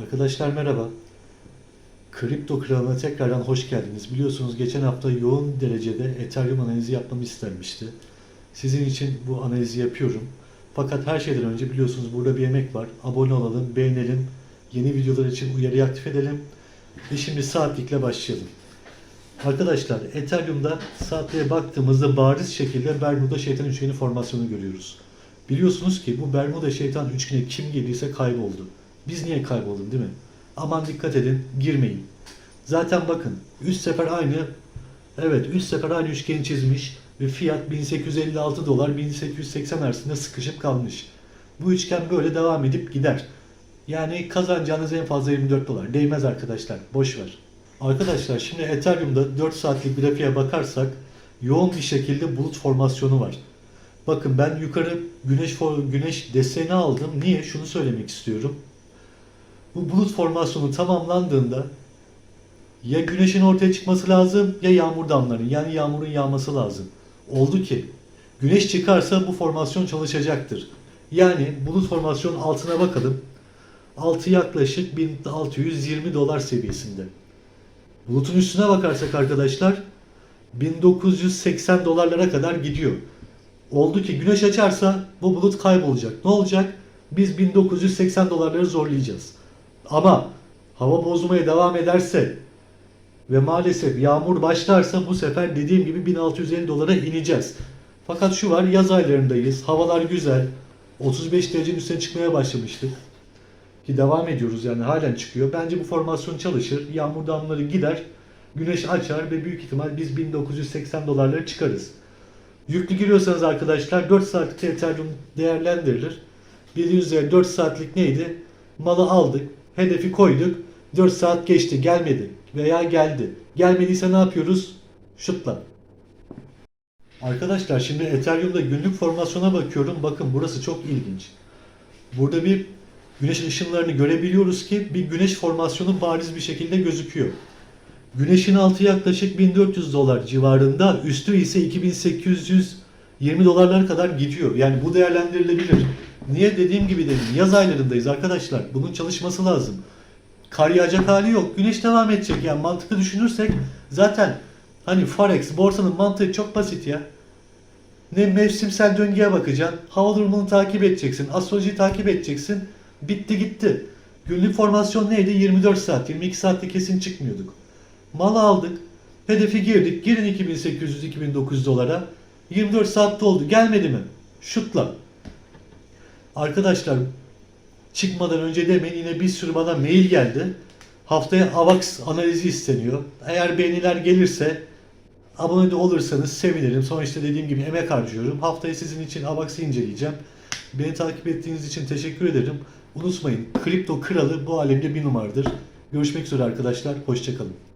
Arkadaşlar merhaba. Kripto kralına tekrardan hoş geldiniz. Biliyorsunuz geçen hafta yoğun derecede Ethereum analizi yapmamı istenmişti. Sizin için bu analizi yapıyorum. Fakat her şeyden önce biliyorsunuz burada bir emek var. Abone olalım, beğenelim, yeni videolar için uyarıyı aktif edelim. Ve şimdi saatlikle başlayalım. Arkadaşlar Ethereum'da saatliğe baktığımızda bariz şekilde Bermuda şeytan üçgeni formasyonu görüyoruz. Biliyorsunuz ki bu Bermuda şeytan üçgeni kim girdiyse kayboldu. Biz niye kaybolduk değil mi? Aman dikkat edin, girmeyin. Zaten bakın, üst sefer aynı, evet üst sefer aynı üçgeni çizmiş ve fiyat 1856 dolar 1880 arasında sıkışıp kalmış. Bu üçgen böyle devam edip gider. Yani kazanacağınız en fazla 24 dolar. Değmez arkadaşlar, boş ver. Arkadaşlar şimdi Ethereum'da 4 saatlik grafiğe bakarsak yoğun bir şekilde bulut formasyonu var. Bakın ben yukarı güneş güneş deseni aldım. Niye? Şunu söylemek istiyorum. Bu bulut formasyonu tamamlandığında ya güneşin ortaya çıkması lazım ya yağmur damlarının yani yağmurun yağması lazım. Oldu ki güneş çıkarsa bu formasyon çalışacaktır. Yani bulut formasyon altına bakalım. Altı yaklaşık 1620 dolar seviyesinde. Bulutun üstüne bakarsak arkadaşlar 1980 dolarlara kadar gidiyor. Oldu ki güneş açarsa bu bulut kaybolacak. Ne olacak? Biz 1980 dolarları zorlayacağız. Ama hava bozmaya devam ederse ve maalesef yağmur başlarsa bu sefer dediğim gibi 1650 dolara ineceğiz. Fakat şu var yaz aylarındayız. Havalar güzel. 35 derecenin üstüne çıkmaya başlamıştık. Ki devam ediyoruz yani halen çıkıyor. Bence bu formasyon çalışır. Yağmur damlaları gider. Güneş açar ve büyük ihtimal biz 1980 dolarları çıkarız. Yüklü giriyorsanız arkadaşlar 4 saatlik Ethereum değerlendirilir. Bildiğiniz üzere 4 saatlik neydi? Malı aldık, hedefi koyduk. 4 saat geçti, gelmedi veya geldi. Gelmediyse ne yapıyoruz? Şutla. Arkadaşlar şimdi Ethereum'da günlük formasyona bakıyorum. Bakın burası çok ilginç. Burada bir güneş ışınlarını görebiliyoruz ki bir güneş formasyonu bariz bir şekilde gözüküyor. Güneşin altı yaklaşık 1400 dolar civarında, üstü ise 2820 dolarlara kadar gidiyor. Yani bu değerlendirilebilir. Niye dediğim gibi dedim yaz aylarındayız arkadaşlar. Bunun çalışması lazım. Kar yağacak hali yok. Güneş devam edecek. Yani mantıklı düşünürsek zaten hani forex borsanın mantığı çok basit ya. Ne mevsimsel döngüye bakacaksın. Hava durumunu takip edeceksin. Astrolojiyi takip edeceksin. Bitti gitti. Günlük formasyon neydi? 24 saat. 22 saatte kesin çıkmıyorduk. Mal aldık. Hedefi girdik. Girin 2800-2900 dolara. 24 saatte oldu. Gelmedi mi? Şutla. Arkadaşlar çıkmadan önce demeyin yine bir sürü bana mail geldi. Haftaya AVAX analizi isteniyor. Eğer beğeniler gelirse abone de olursanız sevinirim. Sonuçta dediğim gibi emek harcıyorum. Haftaya sizin için AVAX'ı inceleyeceğim. Beni takip ettiğiniz için teşekkür ederim. Unutmayın kripto kralı bu alemde bir numaradır. Görüşmek üzere arkadaşlar. Hoşçakalın.